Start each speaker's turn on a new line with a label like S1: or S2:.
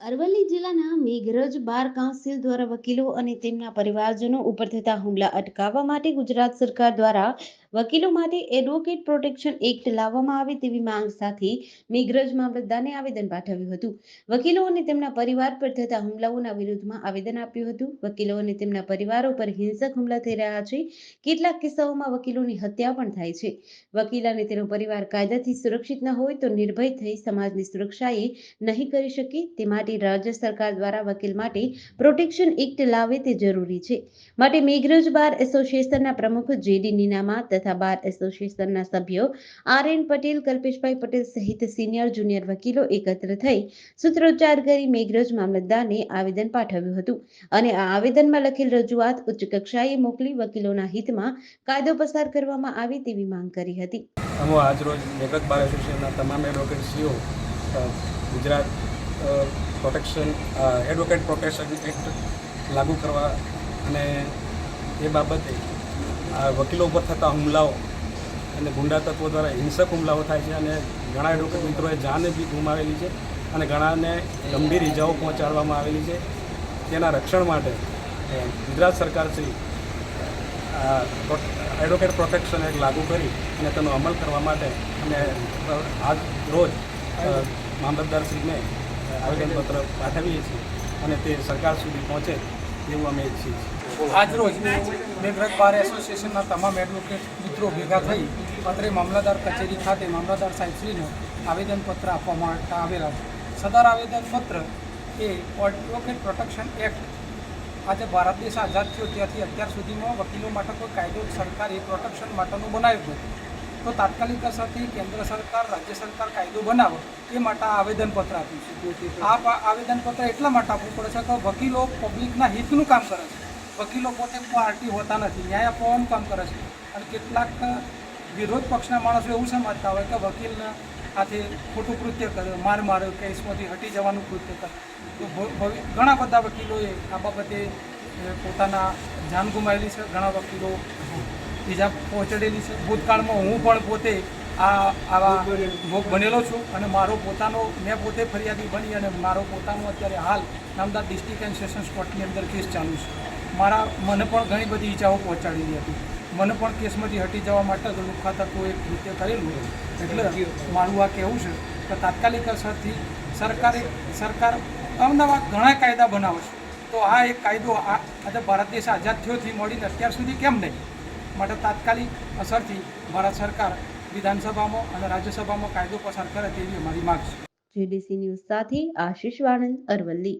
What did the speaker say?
S1: અરવલ્લી જિલ્લાના Meghraj bar council દ્વારા વકીલો અને તેમના પરિવારજનો ઉપર થતા હુમલા અટકાવવા માટે ગુજરાત સરકાર દ્વારા વકીલો માટે એડવોકેટ પ્રોટેક્શન એક્ટ લાવવામાં આવે તેવી માંગ સાથે મેઘરજ મામલતદારને આવેદન પાઠવ્યું હતું. વકીલો અને તેમના પરિવાર પર થતા હુમલાઓના વિરોધમાં આવેદન આપ્યું હતું. વકીલો અને તેમના પરિવારો પર હિંસક હુમલા થઈ રહ્યા છે. કેટલાક કિસ્સાઓમાં વકીલોની હત્યા પણ થાય છે. વકીલ અને તેનો પરિવાર કાયદાથી સુરક્ષિત ન હોય તો નિર્ભય થઈ સમાજની સુરક્ષાએ નહીં કરી શકે તે માટે રાજ્ય સરકાર દ્વારા વકીલ માટે પ્રોટેક્શન એક્ટ લાવે તે જરૂરી છે. માટે મેઘરજ બાર એસોસિએશનના પ્રમુખ જેડી નીનામા તથા બાર એસોસિએશનના સભ્યો આર એન પટેલ કલ્પેશભાઈ પટેલ સહિત સિનિયર જુનિયર વકીલો એકત્ર થઈ સૂત્રોચ્ચાર કરી મેઘરજ મામલતદારને આવેદન પાઠવ્યું હતું. અને આ આવેદનમાં લખેલ રજૂઆત ઉચ્ચ કક્ષાએ મોકલી વકીલોના હિતમાં કાયદો પસાર કરવામાં આવે તેવી માંગ કરી હતી.
S2: અમો આજરોજ મેઘરજ બાર એસોસિએશનના તમામ એડવોકેટસીઓ અ, Gujarat protection advocate protection act લાગુ કરવા અને એ બાબતે આ વકીલો ઉપર થતા હુમલાઓ અને ગુંડા તત્વો દ્વારા હિંસક હુમલાઓ થાય છે અને ઘણા એડવોકેટ મિત્રોએ જાને બી ગુમાવેલી છે અને ઘણાને ગંભીર ઇજાઓ પહોંચાડવામાં આવેલી છે. તેના રક્ષણ માટે ગુજરાત સરકાર શ્રી આ પ્રો- એડવોકેટ પ્રોટેક્શન એક્ટ લાગુ કરી અને તેનો અમલ કરવા માટે અને આજ રોજ મામલતદારશ્રીને આવેદનપત્ર પાઠવીએ છીએ અને તે સરકાર સુધી પહોંચે એવું અમે ઈચ્છીએ છીએ.
S3: આજરોજ મેઘરજ બાર એસોસિએશનના તમામ એડવોકેટ મિત્રો ભેગા થઈ અત્રે મામલતદાર કચેરી ખાતે મામલતદાર સાહેબશ્રીને આવેદનપત્ર આપવા માટે આવેલા છે. સદર આવેદનપત્ર એ એડવોકેટ પ્રોટેક્શન એક્ટ આજે ભારત દેશ આઝાદ થયો. ત્યાંથી અત્યાર સુધીમાં વકીલો માટે કોઈ કાયદો સરકારે પ્રોટેક્શન માટેનું બનાવ્યું નથી. તો તાત્કાલિક અસરથી કેન્દ્ર સરકાર, રાજ્ય સરકાર કાયદો બનાવો, એ માટે આ આવેદનપત્ર આપ્યું છે. આ આવેદનપત્ર એટલા માટે આપવું પડે છે કે વકીલો પબ્લિકના હિતનું કામ કરે છે. વકીલો પોતે પાર્ટી હોતા નથી, ન્યાય આપવાનું કામ કરે છે. અને કેટલાક વિરોધ પક્ષના માણસો એવું સમજતા હોય કે વકીલના હાથે ખોટું કૃત્ય કરે, માર માર્યો, કેસમાંથી હટી જવાનું કૃત્ય કરે. તો ઘણા બધા વકીલોએ આ બાબતે પોતાના જાન ગુમાવેલી છે. ઘણા વકીલો ઈજા પહોંચાડેલી છે. ભૂતકાળમાં હું પણ પોતે આ આવા ભોગ બનેલો છું અને મારો પોતાનો, મેં પોતે ફરિયાદી બની અને મારો પોતાનો અત્યારે હાલ નામદાર ડિસ્ટ્રિક્ટ એન્ડ સેશન્સ કોર્ટની અંદર કેસ ચાલુ છે. મારા મને પણ ઘણી બધી ઈજાઓ પહોંચાડેલી હતી. મને પણ કેસમાંથી હટી જવા માટે તો લુખાતતું એક કૃત્ય કરેલું એટલે મારું આ કહેવું છે કે તાત્કાલિક અસરથી સરકારે સરકાર અમદાવાદ ઘણા કાયદા બનાવે છે તો આ એક કાયદો આ આજે ભારત દેશ આઝાદ થયોથી મળીને અત્યાર સુધી કેમ નહીં? માટે તાત્કાલિક અસરથી ભારત સરકાર વિધાનસભામાં અને રાજ્યસભામાં કાયદો પસાર કરે તેવી અમારી માગ છે.
S1: જેડીસી ન્યૂઝ સાથે આશીષ વાણંદ અરવલ્લી.